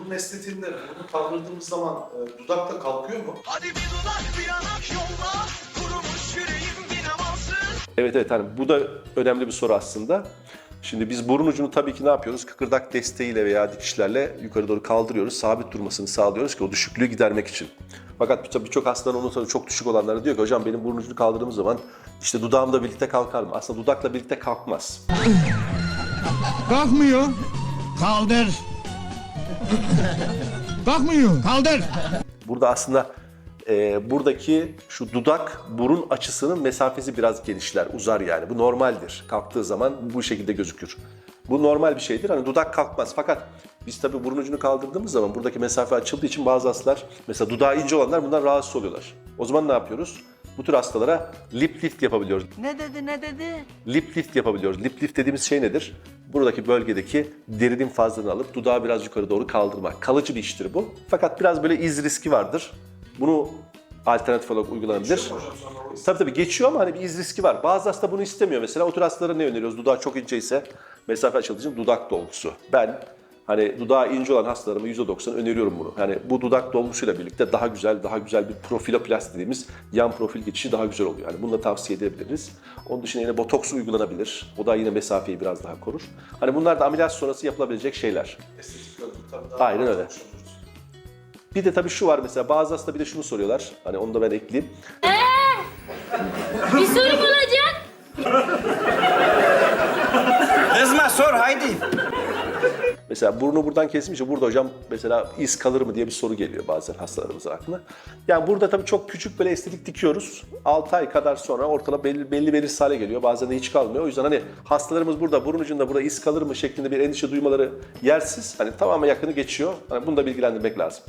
burun estetiğinde burnu kaldırdığımız zaman e, dudak da kalkıyor mu? Hadi bir dudak bir yanak yolla Kurumuş yüreğim Evet evet hani bu da önemli bir soru aslında. Şimdi biz burun ucunu tabii ki ne yapıyoruz? Kıkırdak desteğiyle veya dikişlerle yukarı doğru kaldırıyoruz. Sabit durmasını sağlıyoruz ki o düşüklüğü gidermek için. Fakat tabii birçok hastanın onun sonra çok düşük olanları diyor ki hocam benim burun ucunu kaldırdığım zaman işte dudağımla birlikte kalkar mı? Aslında dudakla birlikte kalkmaz. Kalkmıyor. Kaldır. Kalkmıyor. Kaldır. Burada aslında e, buradaki şu dudak burun açısının mesafesi biraz genişler, uzar yani. Bu normaldir. Kalktığı zaman bu şekilde gözükür. Bu normal bir şeydir. Hani dudak kalkmaz. Fakat biz tabii burun ucunu kaldırdığımız zaman buradaki mesafe açıldığı için bazı hastalar, mesela dudağı ince olanlar bundan rahatsız oluyorlar. O zaman ne yapıyoruz? Bu tür hastalara lip lift yapabiliyoruz. Ne dedi ne dedi? Lip lift yapabiliyoruz. Lip lift dediğimiz şey nedir? Buradaki bölgedeki derinin fazlalığını alıp dudağı biraz yukarı doğru kaldırmak. Kalıcı bir iştir bu. Fakat biraz böyle iz riski vardır. Bunu alternatif olarak uygulanabilir. Tabii tabii geçiyor ama hani bir iz riski var. Bazı hasta bunu istemiyor mesela. O tür hastalara ne öneriyoruz? Dudağı çok ince ise mesafe açıldığı için dudak dolgusu. Ben hani dudağı ince olan hastalarıma %90 öneriyorum bunu. Yani bu dudak dolgusuyla birlikte daha güzel, daha güzel bir profiloplast dediğimiz yan profil geçişi daha güzel oluyor. Yani bunu da tavsiye edebiliriz. Onun dışında yine botoks uygulanabilir. O da yine mesafeyi biraz daha korur. Hani bunlar da ameliyat sonrası yapılabilecek şeyler. estetik gözlük tabii daha Aynen öyle. oluruz. Bir de tabii şu var mesela bazı hasta bir de şunu soruyorlar. Hani onu da ben ekleyeyim. Bir sorum olacak. Kızma sor haydi. Mesela burnu buradan kesmiş. Burada hocam mesela iz kalır mı diye bir soru geliyor bazen hastalarımızın aklına. Yani burada tabii çok küçük böyle estetik dikiyoruz. 6 ay kadar sonra ortalama belli, belli belirsiz hale geliyor. Bazen de hiç kalmıyor. O yüzden hani hastalarımız burada burun ucunda burada iz kalır mı şeklinde bir endişe duymaları yersiz. Hani tamamen yakını geçiyor. Hani bunu da bilgilendirmek lazım.